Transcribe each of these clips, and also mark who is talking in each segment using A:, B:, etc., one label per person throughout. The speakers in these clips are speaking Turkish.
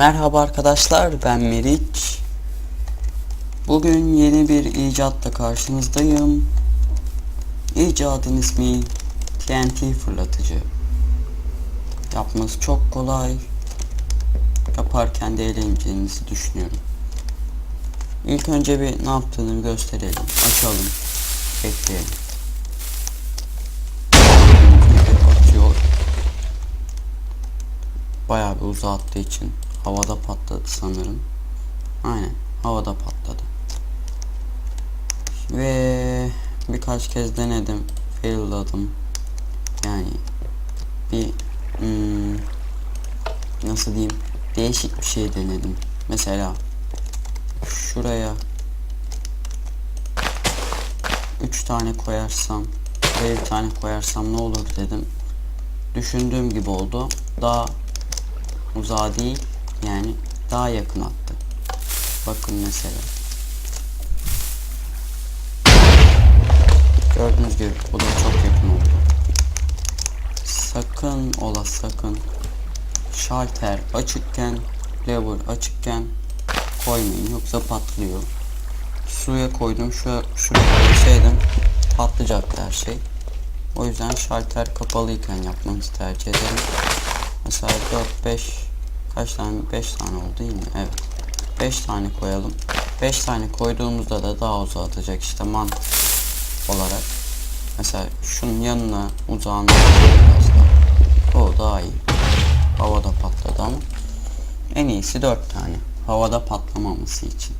A: Merhaba arkadaşlar ben Meriç. Bugün yeni bir icatla karşınızdayım. İcadın ismi TNT fırlatıcı. Yapması çok kolay. Yaparken de eğleneceğinizi düşünüyorum. İlk önce bir ne yaptığını gösterelim. Açalım. Bekleyelim. Bayağı bir uzağa attığı için havada patladı sanırım. Aynen havada patladı. Ve birkaç kez denedim. Failladım. Yani bir hmm, nasıl diyeyim değişik bir şey denedim. Mesela şuraya 3 tane koyarsam bir tane koyarsam ne olur dedim. Düşündüğüm gibi oldu. Daha uzağa değil yani daha yakın attı. Bakın mesela. Gördüğünüz gibi bu da çok yakın oldu. Sakın ola sakın şalter açıkken lever açıkken koymayın yoksa patlıyor. Suya koydum şu şuraya koysaydım patlayacaktı her şey. O yüzden şalter kapalıyken yapmanızı tercih ederim. Mesela 4 5 kaç tane 5 tane oldu değil mi? Evet. 5 tane koyalım. 5 tane koyduğumuzda da daha uzağa atacak işte mant olarak. Mesela şunun yanına uzağına biraz daha. O daha iyi. Havada patladı ama en iyisi 4 tane. Havada patlamaması için.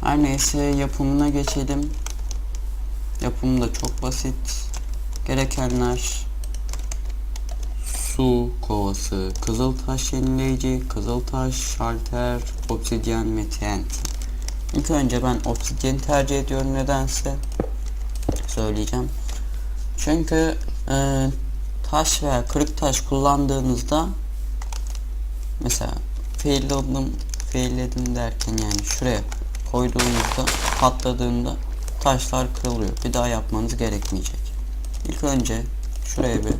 A: Her neyse yapımına geçelim. Yapımı da çok basit. Gerekenler su kovası, kızıltaş yenileyici, kızıltaş, şalter, obsidyen ve TNT. İlk önce ben obsidyen tercih ediyorum nedense. Söyleyeceğim. Çünkü e, taş veya kırık taş kullandığınızda mesela failledim, failledim derken yani şuraya koyduğunuzda patladığında taşlar kırılıyor. Bir daha yapmanız gerekmeyecek. İlk önce şuraya bir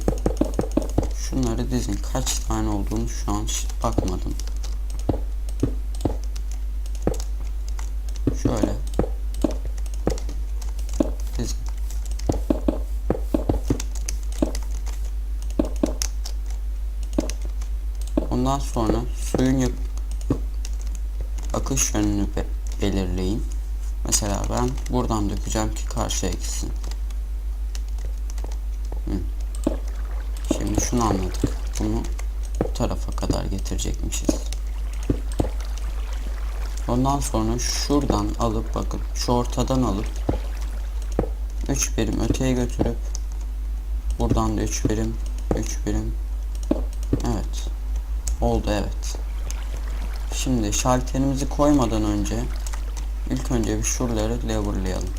A: Şunları dizin. Kaç tane olduğunu şu an bakmadım. Şöyle. Dizin. Ondan sonra suyun akış yönünü be- belirleyin. Mesela ben buradan dökeceğim ki karşıya gitsin. Hı. Şimdi şunu anladık. Bunu bu tarafa kadar getirecekmişiz. Ondan sonra şuradan alıp bakın şu ortadan alıp 3 birim öteye götürüp buradan da 3 birim 3 birim Evet. Oldu evet. Şimdi şalterimizi koymadan önce ilk önce bir şuraları leverlayalım.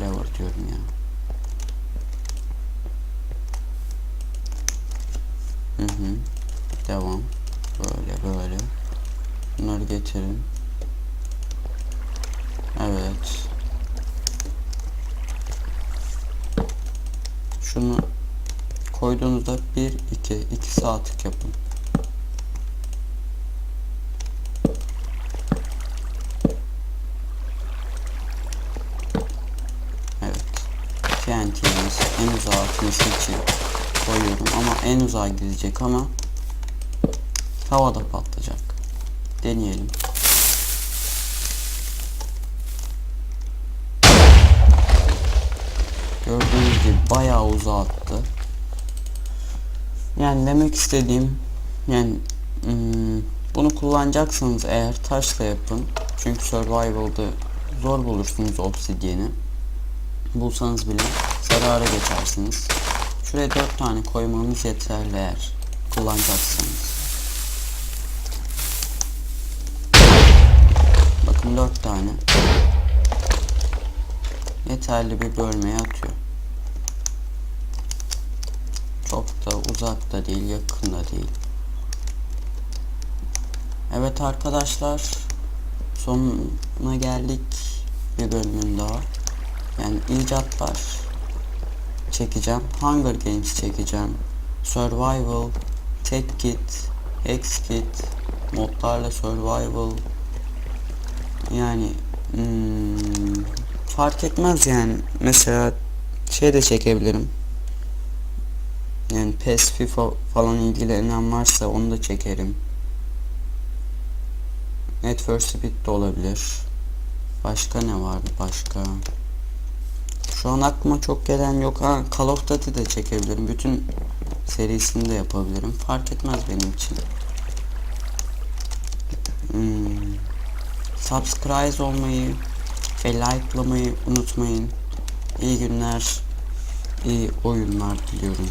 A: Lever diyorum ya. Hı hı. Devam. Böyle böyle. Bunları getirin. Evet. Şunu koyduğunuzda 1 2 2 saatlik yapın. Evet. TNT'miz en uzağa atması için koyuyorum ama en uzağa gidecek ama havada patlayacak. Deneyelim. Gördüğünüz gibi bayağı uzağa attı. Yani demek istediğim yani hmm, bunu kullanacaksınız eğer taşla yapın. Çünkü survival'da zor bulursunuz obsidyeni. Bulsanız bile zarara geçersiniz. Şuraya 4 tane koymanız yeterli eğer kullanacaksınız. Bakın 4 tane. Yeterli bir bölmeye atıyor. Çok da uzak da değil, yakın da değil. Evet arkadaşlar, sonuna geldik bir bölümün daha. Yani icatlar çekeceğim. Hunger Games çekeceğim. Survival, Tek Kit, Hexkit, modlarla survival. Yani hmm, fark etmez yani. Mesela şey de çekebilirim. Yani PES, FIFA falan ilgilenen varsa onu da çekerim. For Speed de olabilir. Başka ne vardı başka? Şu an aklıma çok gelen yok. Ha, Call of Duty de çekebilirim. Bütün serisini de yapabilirim. Fark etmez benim için. Hmm. Subscribe olmayı ve likelamayı unutmayın. İyi günler, iyi oyunlar diliyorum.